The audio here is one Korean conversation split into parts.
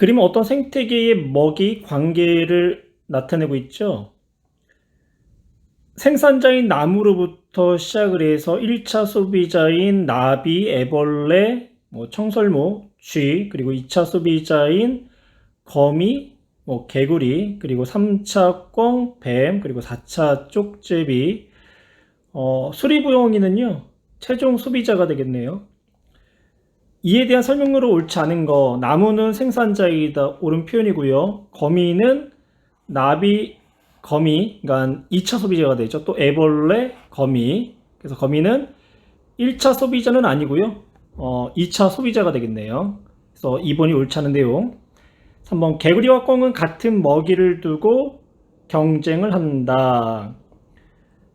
그림은 어떤 생태계의 먹이 관계를 나타내고 있죠. 생산자인 나무로부터 시작을 해서 1차 소비자인 나비, 애벌레, 뭐 청설모, 쥐, 그리고 2차 소비자인 거미, 뭐 개구리, 그리고 3차 꿩, 뱀, 그리고 4차 쪽제비, 어, 수리부엉이는요, 최종 소비자가 되겠네요. 이에 대한 설명으로 옳지 않은 거, 나무는 생산자이다, 옳은 표현이고요. 거미는 나비, 거미, 그러니까 2차 소비자가 되죠. 또 애벌레, 거미. 그래서 거미는 1차 소비자는 아니고요. 어, 2차 소비자가 되겠네요. 그래서 2번이 옳지 않은 내용. 3번 개구리와 꿩은 같은 먹이를 두고 경쟁을 한다.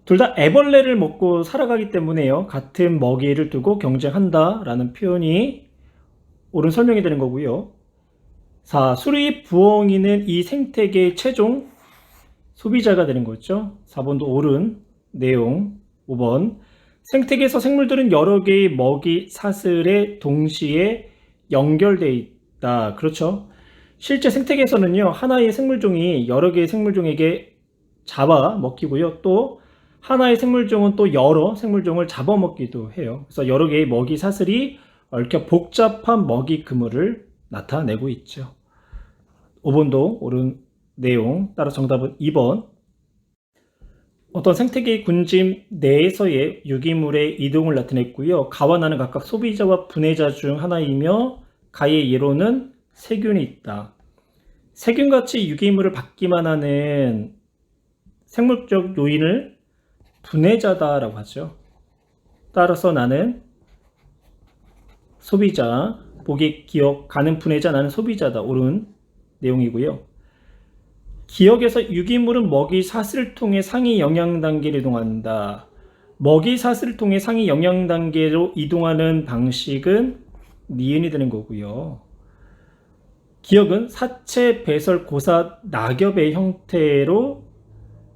둘 다 애벌레를 먹고 살아가기 때문에요. 같은 먹이를 두고 경쟁한다라는 표현이 옳은 설명이 되는 거고요. 4. 수리 부엉이는 이 생태계의 최종 소비자가 되는 거죠. 4번도 옳은 내용. 5번. 생태계에서 생물들은 여러 개의 먹이 사슬에 동시에 연결되어 있다. 그렇죠. 실제 생태계에서는요, 하나의 생물종이 여러 개의 생물종에게 잡아 먹히고요. 또 하나의 생물종은 또 여러 생물종을 잡아먹기도 해요. 그래서 여러 개의 먹이 사슬이 얽혀 복잡한 먹이 그물을 나타내고 있죠. 5번도 옳은 내용. 따라 정답은 2번. 어떤 생태계의 군짐 내에서의 유기물의 이동을 나타냈고요. 가와 나는 각각 소비자와 분해자 중 하나이며 가의 예로는 세균이 있다. 세균같이 유기물을 받기만 하는 생물적 요인을 분해자다라고 하죠. 따라서 나는 소비자, 보기, 기억, 가는 분해자, 나는 소비자다. 옳은 내용이고요. 기억에서 유기물은 먹이 사슬을 통해 상위 영양 단계를 이동한다. 먹이 사슬을 통해 상위 영양 단계로 이동하는 방식은 니은이 되는 거고요. 기억은 사체, 배설, 고사, 낙엽의 형태로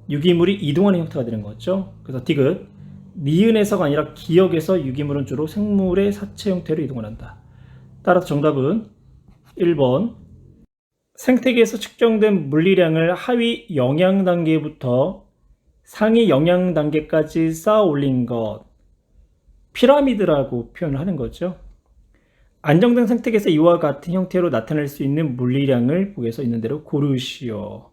유기물이 이동하는 형태가 되는 거죠. 그래서 디귿 니은에서가 아니라 기억에서 유기물은 주로 생물의 사체 형태로 이동을 한다. 따라서 정답은 1번 생태계에서 측정된 물리량을 하위 영양 단계부터 상위 영양 단계까지 쌓아 올린 것 피라미드라고 표현을 하는 거죠. 안정된 생태계에서 이와 같은 형태로 나타낼 수 있는 물리량을 보기에서 있는 대로 고르시오.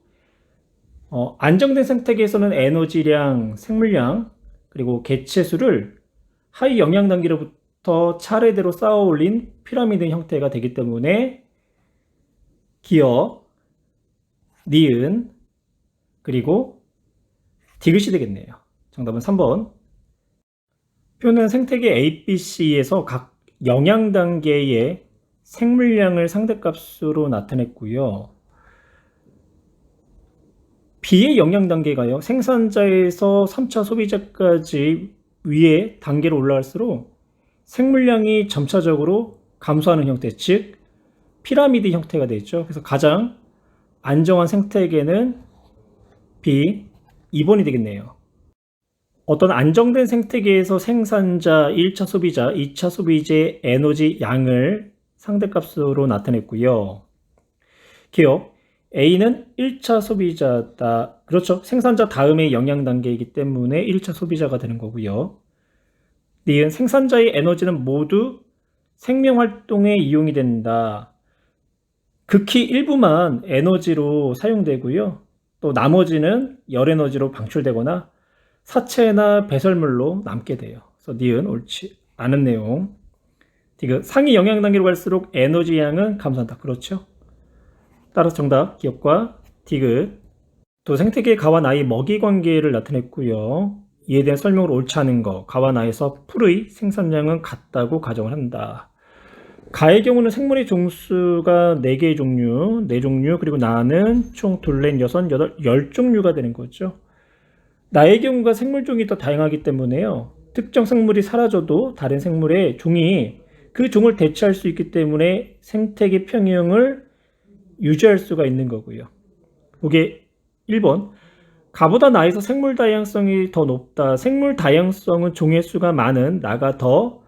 어, 안정된 생태계에서는 에너지량, 생물량, 그리고 개체수를 하위 영양 단계로부터 차례대로 쌓아 올린 피라미드 형태가 되기 때문에 기어, 니은, 그리고 디귿이 되겠네요. 정답은 3번. 표는 생태계 ABC에서 각 영양 단계의 생물량을 상대값으로 나타냈고요. B의 영양 단계가요. 생산자에서 3차 소비자까지 위에 단계로 올라갈수록 생물량이 점차적으로 감소하는 형태, 즉 피라미드 형태가 되죠. 그래서 가장 안정한 생태계는 B, 2번이 되겠네요. 어떤 안정된 생태계에서 생산자 1차 소비자, 2차 소비자의 에너지 양을 상대값으로 나타냈고요. 기억, A는 1차 소비자다. 그렇죠. 생산자 다음의 영양 단계이기 때문에 1차 소비자가 되는 거고요. 니은 생산자의 에너지는 모두 생명 활동에 이용이 된다. 극히 일부만 에너지로 사용되고요. 또 나머지는 열 에너지로 방출되거나 사체나 배설물로 남게 돼요. 그래서 니은 옳지 않은 내용. 디귿 상위 영양 단계로 갈수록 에너지 양은 감소한다. 그렇죠? 따라서 정답 기억과 디귿 또 생태계의 가와 나의 먹이 관계를 나타냈고요. 이에 대한 설명을 옳지 않은 거 가와 나에서 풀의 생산량은 같다고 가정을 한다. 가의 경우는 생물의 종수가 4개의 종류, 4종류, 그리고 나는 총 둘 넷, 여섯, 여덟, 열 종류가 되는 거죠. 나의 경우가 생물종이 더 다양하기 때문에요. 특정 생물이 사라져도 다른 생물의 종이 그 종을 대체할 수 있기 때문에 생태계 평형을 유지할 수가 있는 거고요. 그게 1번. 가보다 나에서 생물 다양성이 더 높다. 생물 다양성은 종의 수가 많은 나가 더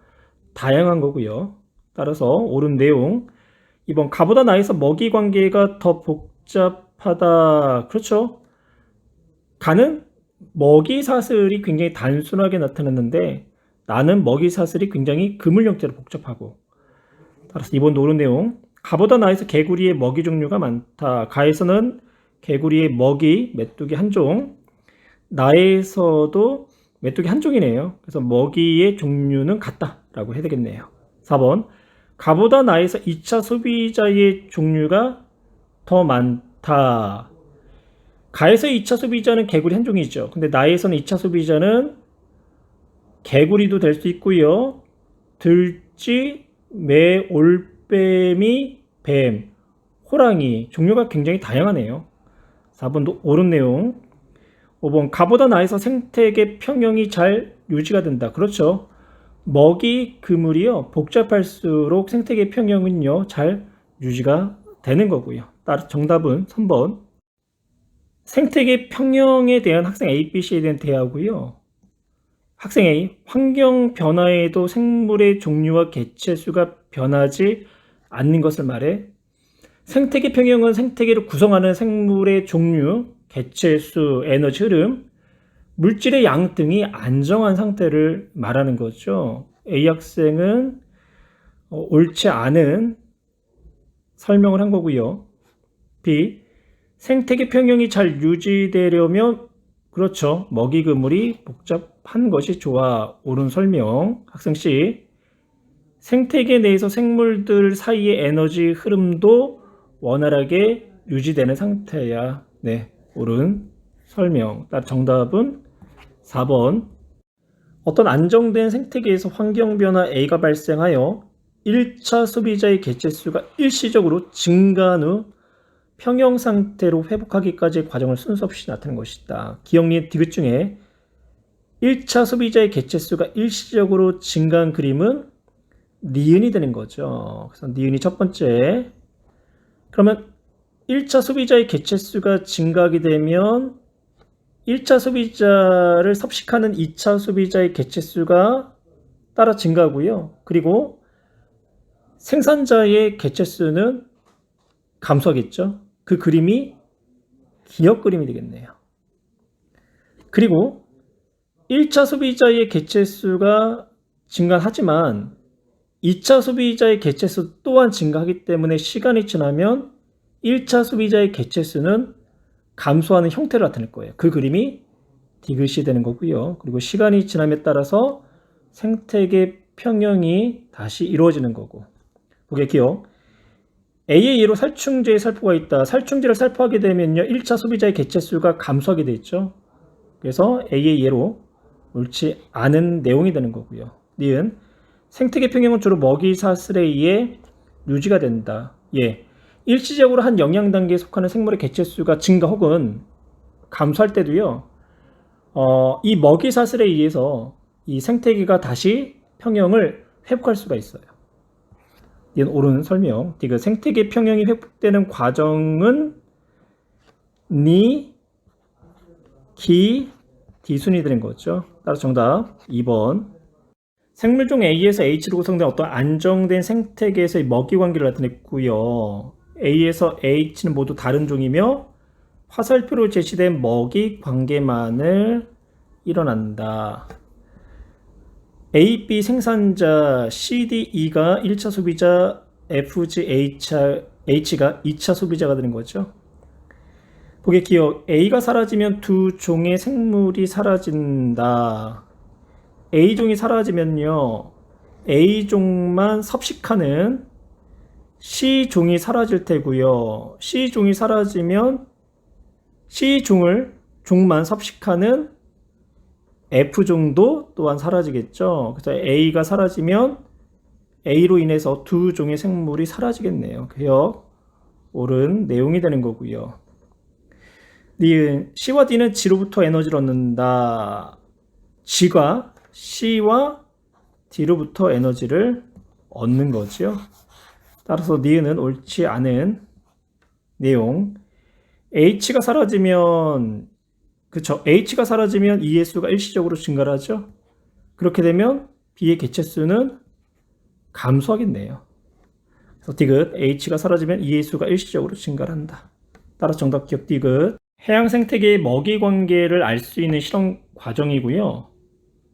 다양한 거고요. 따라서 옳은 내용. 이번 가보다 나에서 먹이 관계가 더 복잡하다. 그렇죠? 가는 먹이 사슬이 굉장히 단순하게 나타났는데 나는 먹이 사슬이 굉장히 그물 형태로 복잡하고 따라서 이번 노른 내용 가보다 나에서 개구리의 먹이 종류가 많다. 가에서는 개구리의 먹이 메뚜기 한 종, 나에서도 메뚜기 한 종이네요. 그래서 먹이의 종류는 같다라고 해야 되겠네요. 4번 가보다 나에서 2차 소비자의 종류가 더 많다. 가에서 2차 소비자는 개구리 한 종이죠. 근데 나에서는 2차 소비자는 개구리도 될 수 있고요. 들쥐, 매, 올 빼미, 뱀, 호랑이 종류가 굉장히 다양하네요. 4번도 옳은 내용. 5번 가보다 나에서 생태계 평형이 잘 유지가 된다. 그렇죠. 먹이 그물이요. 복잡할수록 생태계 평형은요. 잘 유지가 되는 거고요. 따라 정답은 3번. 생태계 평형에 대한 학생 A, B, C에 대한 대하고요. 학생 A, 환경 변화에도 생물의 종류와 개체 수가 변하지 않는 것을 말해. 생태계 평형은 생태계를 구성하는 생물의 종류, 개체 수, 에너지 흐름, 물질의 양 등이 안정한 상태를 말하는 거죠. A 학생은 어, 옳지 않은 설명을 한 거고요. B. 생태계 평형이 잘 유지되려면 그렇죠. 먹이 그물이 복잡한 것이 좋아. 옳은 설명. 학생 C. 생태계 내에서 생물들 사이의 에너지 흐름도 원활하게 유지되는 상태야. 네. 옳은 설명. 따라 정답은 4번. 어떤 안정된 생태계에서 환경 변화 A가 발생하여 1차 소비자의 개체 수가 일시적으로 증가한 후 평형 상태로 회복하기까지의 과정을 순서 없이 나타낸 것이다. 기억리 디귿 중에 1차 소비자의 개체 수가 일시적으로 증가한 그림은 니은이 되는 거죠. 그래서 니은이 첫 번째. 그러면 1차 소비자의 개체 수가 증가하게 되면 1차 소비자를 섭식하는 2차 소비자의 개체 수가 따라 증가하고요. 그리고 생산자의 개체 수는 감소하겠죠. 그 그림이 기억 그림이 되겠네요. 그리고 1차 소비자의 개체 수가 증가하지만 2차 소비자의 개체 수 또한 증가하기 때문에 시간이 지나면 1차 소비자의 개체 수는 감소하는 형태를 나타낼 거예요. 그 그림이 디귿이 되는 거고요. 그리고 시간이 지남에 따라서 생태계 평형이 다시 이루어지는 거고. 보게 기억. A의 예로 살충제의 살포가 있다. 살충제를 살포하게 되면요. 1차 소비자의 개체수가 감소하게 돼 있죠. 그래서 A의 예로 옳지 않은 내용이 되는 거고요. 니은 생태계 평형은 주로 먹이 사슬에 의해 유지가 된다. 예. 일시적으로 한 영양 단계에 속하는 생물의 개체 수가 증가 혹은 감소할 때도요. 어, 이 먹이 사슬에 의해서 이 생태계가 다시 평형을 회복할 수가 있어요. 이건 옳은 설명. 디귿 생태계 평형이 회복되는 과정은 니, 기, 디순이 되는 거죠. 따라서 정답 2번. 생물종 A에서 H로 구성된 어떤 안정된 생태계에서의 먹이 관계를 나타냈고요. A에서 H는 모두 다른 종이며 화살표로 제시된 먹이 관계만을 일어난다. A, B 생산자 C, D, E가 1차 소비자, F, G, H, H가 2차 소비자가 되는 거죠. 보게 기억 A가 사라지면 두 종의 생물이 사라진다. A종이 사라지면요. A종만 섭식하는 C종이 사라질 테고요. C종이 사라지면 C종을 종만 섭식하는 F종도 또한 사라지겠죠. 그래서 A가 사라지면 A로 인해서 두 종의 생물이 사라지겠네요. 기억 옳은 내용이 되는 거고요. 니은 C와 D는 G로부터 에너지를 얻는다. G가 C와 D로부터 에너지를 얻는 거죠. 따라서 니은은 옳지 않은 내용. H가 사라지면 그쵸 H가 사라지면 E의 수가 일시적으로 증가를 하죠. 그렇게 되면 B의 개체수는 감소하겠네요. 그래서 디귿 H가 사라지면 E의 수가 일시적으로 증가한다. 따라서 정답 기억 디귿. 해양 생태계의 먹이 관계를 알 수 있는 실험 과정이고요.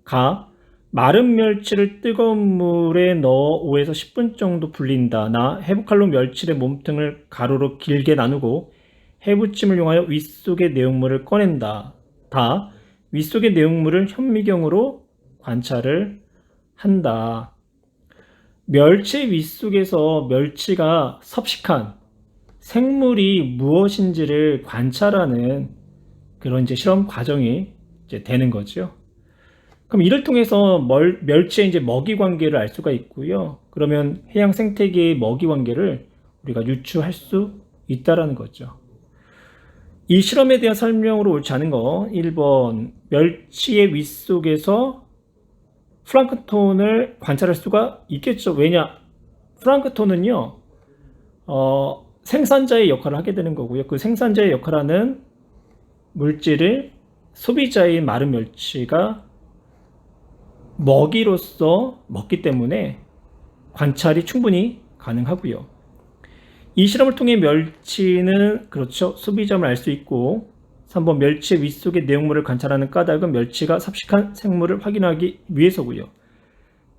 가 마른 멸치를 뜨거운 물에 넣어 5에서 10분 정도 불린다. 나 해부칼로 멸치의 몸통을 가로로 길게 나누고 해부찜을 이용하여 윗속의 내용물을 꺼낸다. 다 윗속의 내용물을 현미경으로 관찰을 한다. 멸치 윗속에서 멸치가 섭식한 생물이 무엇인지를 관찰하는 그런 이제 실험 과정이 이제 되는 거죠. 그럼 이를 통해서 멀, 멸치의 이제 먹이 관계를 알 수가 있고요. 그러면 해양 생태계의 먹이 관계를 우리가 유추할 수 있다라는 거죠. 이 실험에 대한 설명으로 옳지 않은 거 1번 멸치의 윗 속에서 플랑크톤을 관찰할 수가 있겠죠. 왜냐? 플랑크톤은요. 어, 생산자의 역할을 하게 되는 거고요. 그 생산자의 역할하는 물질을 소비자인 마른 멸치가 먹이로서 먹기 때문에 관찰이 충분히 가능하고요. 이 실험을 통해 멸치는 그렇죠. 소비점을 알 수 있고 3번 멸치의 윗속의 내용물을 관찰하는 까닭은 멸치가 삽식한 생물을 확인하기 위해서고요.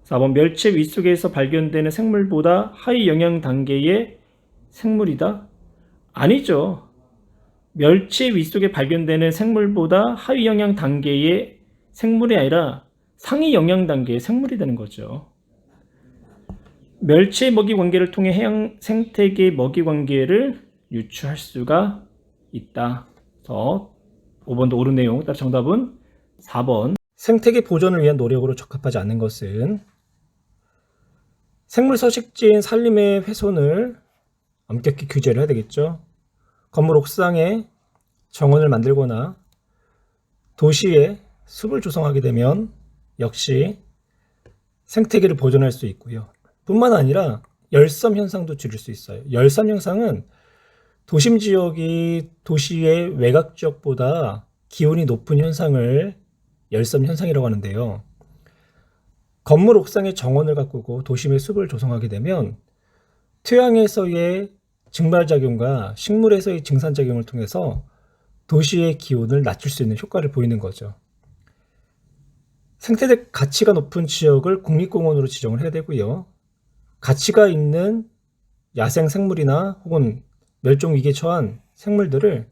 4번 멸치의 윗속에서 발견되는 생물보다 하위 영양 단계의 생물이다? 아니죠. 멸치의 윗속에 발견되는 생물보다 하위 영양 단계의 생물이 아니라 상위 영양 단계의 생물이 되는 거죠. 멸치의 먹이 관계를 통해 해양 생태계의 먹이 관계를 유추할 수가 있다. 그래서 5번도 옳은 내용. 따라 정답은 4번. 생태계 보존을 위한 노력으로 적합하지 않는 것은 생물 서식지인 산림의 훼손을 엄격히 규제를 해야 되겠죠. 건물 옥상에 정원을 만들거나 도시에 숲을 조성하게 되면 역시 생태계를 보존할 수 있고요. 뿐만 아니라 열섬 현상도 줄일 수 있어요. 열섬 현상은 도심 지역이 도시의 외곽 지역보다 기온이 높은 현상을 열섬 현상이라고 하는데요. 건물 옥상에 정원을 가꾸고 도심의 숲을 조성하게 되면 토양에서의 증발작용과 식물에서의 증산작용을 통해서 도시의 기온을 낮출 수 있는 효과를 보이는 거죠. 생태적 가치가 높은 지역을 국립공원으로 지정을 해야 되고요. 가치가 있는 야생 생물이나 혹은 멸종 위기에 처한 생물들을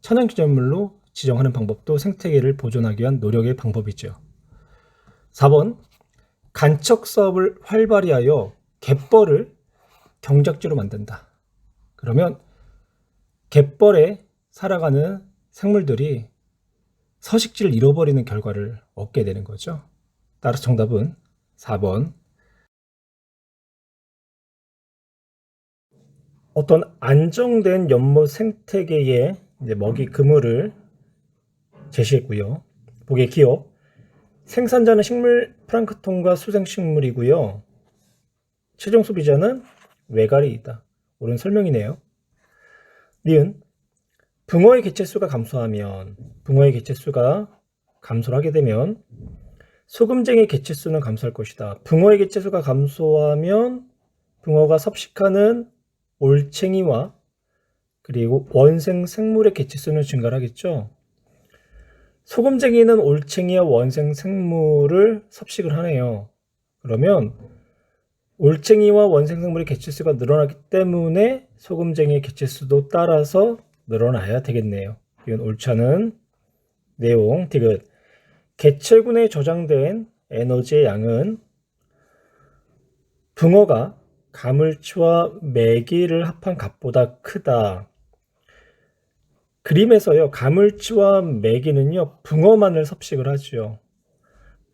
천연기념물로 지정하는 방법도 생태계를 보존하기 위한 노력의 방법이죠. 4번 간척 사업을 활발히 하여 갯벌을 경작지로 만든다. 그러면 갯벌에 살아가는 생물들이 서식지를 잃어버리는 결과를 얻게 되는 거죠. 따라서 정답은 4번. 어떤 안정된 연못 생태계의 먹이 그물을 제시했고요. 보기에 기업. 생산자는 식물 플랑크톤과 수생식물이고요. 최종 소비자는 외가리이다. 옳은 설명이네요. 니은 붕어의 개체수가 감소하면 붕어의 개체수가 감소를 하게 되면 소금쟁이 개체수는 감소할 것이다. 붕어의 개체수가 감소하면 붕어가 섭식하는 올챙이와 그리고 원생 생물의 개체수는 증가하겠죠. 소금쟁이는 올챙이와 원생 생물을 섭식을 하네요. 그러면 올챙이와 원생 생물의 개체수가 늘어나기 때문에 소금쟁이의 개체수도 따라서 늘어나야 되겠네요. 이건 옳지 않은 내용. 디귿. 개체군에 저장된 에너지의 양은 붕어가 가물치와 메기를 합한 값보다 크다. 그림에서요, 가물치와 메기는요, 붕어만을 섭식을 하죠.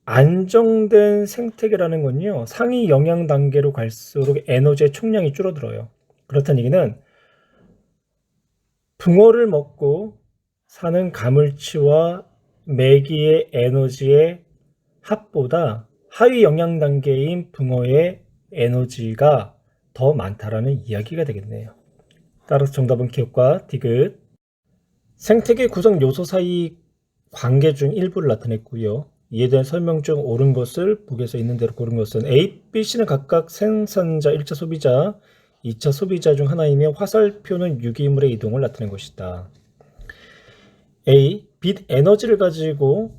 안정된 생태계라는 건요, 상위 영양 단계로 갈수록 에너지의 총량이 줄어들어요. 그렇다는 얘기는 붕어를 먹고 사는 가물치와 메기의 에너지의 합보다 하위 영양 단계인 붕어의 에너지가 더 많다라는 이야기가 되겠네요. 따라서 정답은 기업과 디귿. 생태계 구성 요소 사이 관계 중 일부를 나타냈고요. 이에 대한 설명 중 옳은 것을 북에서 있는 대로 고른 것은 A, B, C는 각각 생산자, 1차 소비자, 2차 소비자 중 하나이며 화살표는 유기물의 이동을 나타낸 것이다. A. 빛 에너지를 가지고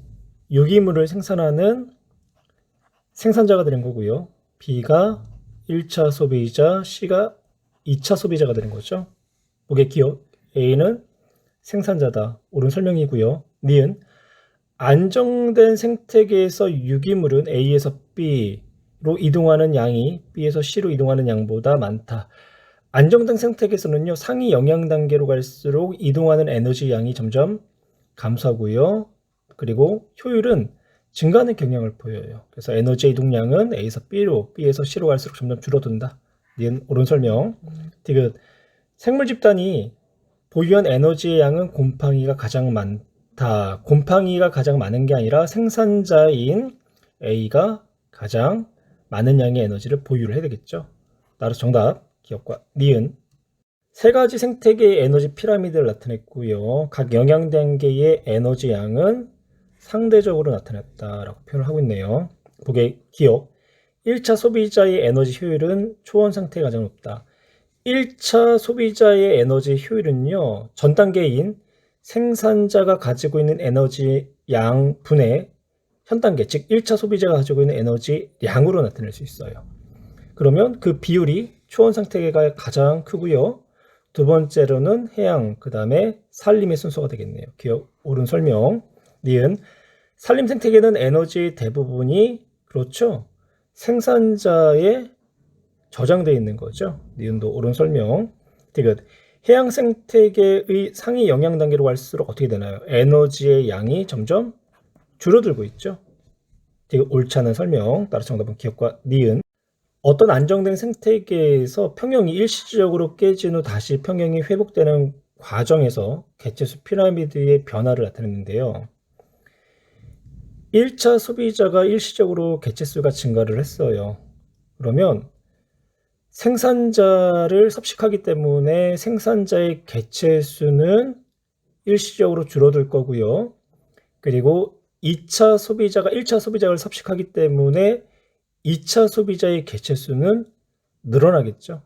유기물을 생산하는 생산자가 되는 거고요. B가 1차 소비자, C가 2차 소비자가 되는 거죠. 보게 기억. A는 생산자다. 옳은 설명이고요. 니은 안정된 생태계에서 유기물은 A에서 B 로 이동하는 양이 B에서 C로 이동하는 양보다 많다. 안정된 생태계에서는요, 상위 영향 단계로 갈수록 이동하는 에너지 양이 점점 감소하고요. 그리고 효율은 증가하는 경향을 보여요. 그래서 에너지 이동량은 A에서 B로, B에서 C로 갈수록 점점 줄어든다. 니은 옳은 설명. 디귿 생물 집단이 보유한 에너지의 양은 곰팡이가 가장 많다. 곰팡이가 가장 많은 게 아니라 생산자인 A가 가장 많은 양의 에너지를 보유를 해야 되겠죠. 따라서 정답 기억과 니은 세 가지 생태계의 에너지 피라미드를 나타냈고요. 각 영향 단계의 에너지 양은 상대적으로 나타났다라고 표현을 하고 있네요. 보게 기억 1차 소비자의 에너지 효율은 초원 상태가 가장 높다. 1차 소비자의 에너지 효율은요, 전 단계인 생산자가 가지고 있는 에너지 양 분의 현 단계, 즉 1차 소비자가 가지고 있는 에너지 양으로 나타낼 수 있어요. 그러면 그 비율이 초원 상태가 가장 크고요. 두 번째로는 해양, 그 다음에 산림의 순서가 되겠네요. 기억, 옳은 설명. 니은 산림 생태계는 에너지의 대부분이 그렇죠. 생산자의 저장되어 있는 거죠. 니은도 옳은 설명. 디귿 해양 생태계의 상위 영향 단계로 갈수록 어떻게 되나요? 에너지의 양이 점점 줄어들고 있죠. 디귿 옳지 않은 설명. 따라서 정답은 기억과 니은. 어떤 안정된 생태계에서 평형이 일시적으로 깨진 후 다시 평형이 회복되는 과정에서 개체수 피라미드의 변화를 나타냈는데요. 1차 소비자가 일시적으로 개체수가 증가를 했어요. 그러면 생산자를 섭식하기 때문에 생산자의 개체수는 일시적으로 줄어들 거고요. 그리고 2차 소비자가 1차 소비자를 섭식하기 때문에 2차 소비자의 개체 수는 늘어나겠죠.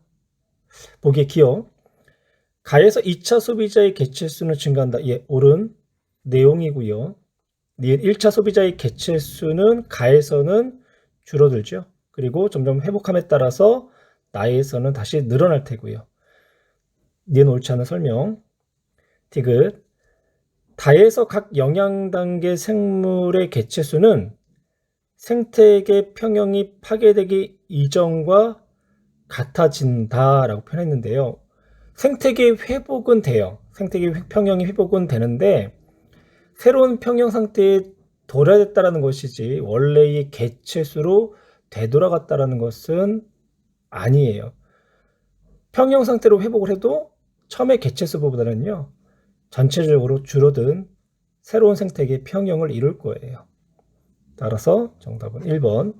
보기에 기억. 가에서 2차 소비자의 개체 수는 증가한다. 예, 옳은 내용이고요. 니은 1차 소비자의 개체 수는 가에서는 줄어들죠. 그리고 점점 회복함에 따라서 나에서는 다시 늘어날 테고요. 니은 옳지 않은 설명. 디귿 다에서 각 영양 단계 생물의 개체 수는 생태계 평형이 파괴되기 이전과 같아진다라고 표현했는데요. 생태계 회복은 돼요. 생태계 평형이 회복은 되는데 새로운 평형 상태에 도래됐다라는 것이지 원래의 개체 수로 되돌아갔다라는 것은 아니에요. 평형 상태로 회복을 해도 처음에 개체 수보다는요 전체적으로 줄어든 새로운 생태계 평형을 이룰 거예요. 따라서 정답은 1번